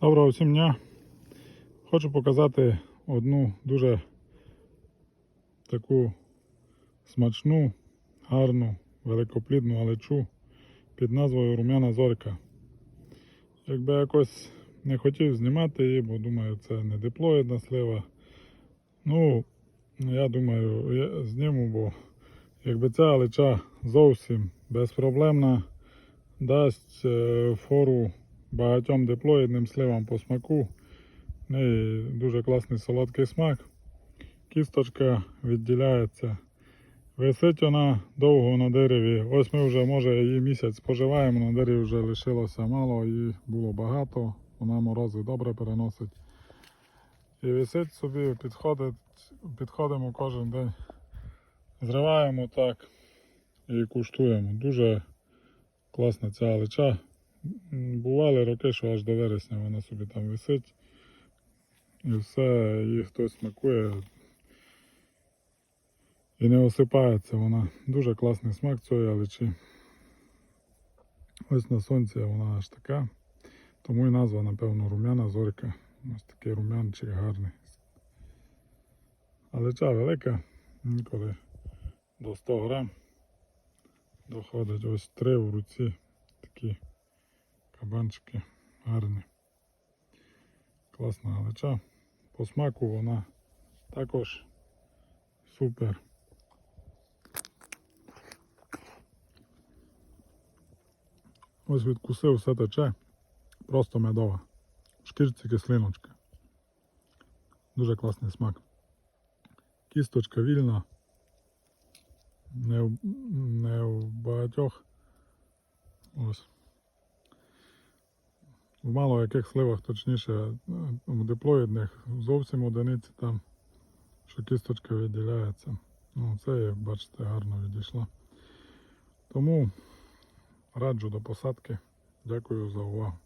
Доброго всім дня. Хочу показати одну дуже таку смачну, гарну, великоплідну алечу під назвою Рум'яна Зорька. Якби якось не хотів знімати її, бо думаю, це не диплоїдна слива. Ну, я думаю, я зніму, бо якби ця алеча зовсім безпроблемна, дасть е, фору багатьом диплоїдним сливам по смаку. Неї дуже класний солодкий смак. Кісточка відділяється. Висить вона довго на дереві. Ось ми вже, може, її місяць споживаємо, на дереві вже лишилося мало, її було багато. Вона морози добре переносить. І висить собі, підходить, підходимо кожен день. Зриваємо так і куштуємо. Дуже класна ця алеча. Бували роки, що аж до вересня вона собі там висить. І все, її хтось смакує. І не осипається вона. Дуже класний смак цієї алечі. Ось на сонці вона аж така. Тому і назва, напевно, рум'яна зорька. Ось такий рум'янчик гарний. Алеча велика, інколи до 100 грам. Доходить ось три в руці. Такі кабанчики гарні. Класна галича. По смаку вона також супер. Ось відкусив все тече. Просто медова. Шкірці кислиночка. Дуже класний смак. Кісточка вільна. Не в, не в багатьох. Ось. В мало яких сливах, точніше, в диплоїдних зовсім одиниці там, що кісточка відділяється. Ну, це, як бачите, гарно відійшла. Тому раджу до посадки. Дякую за увагу.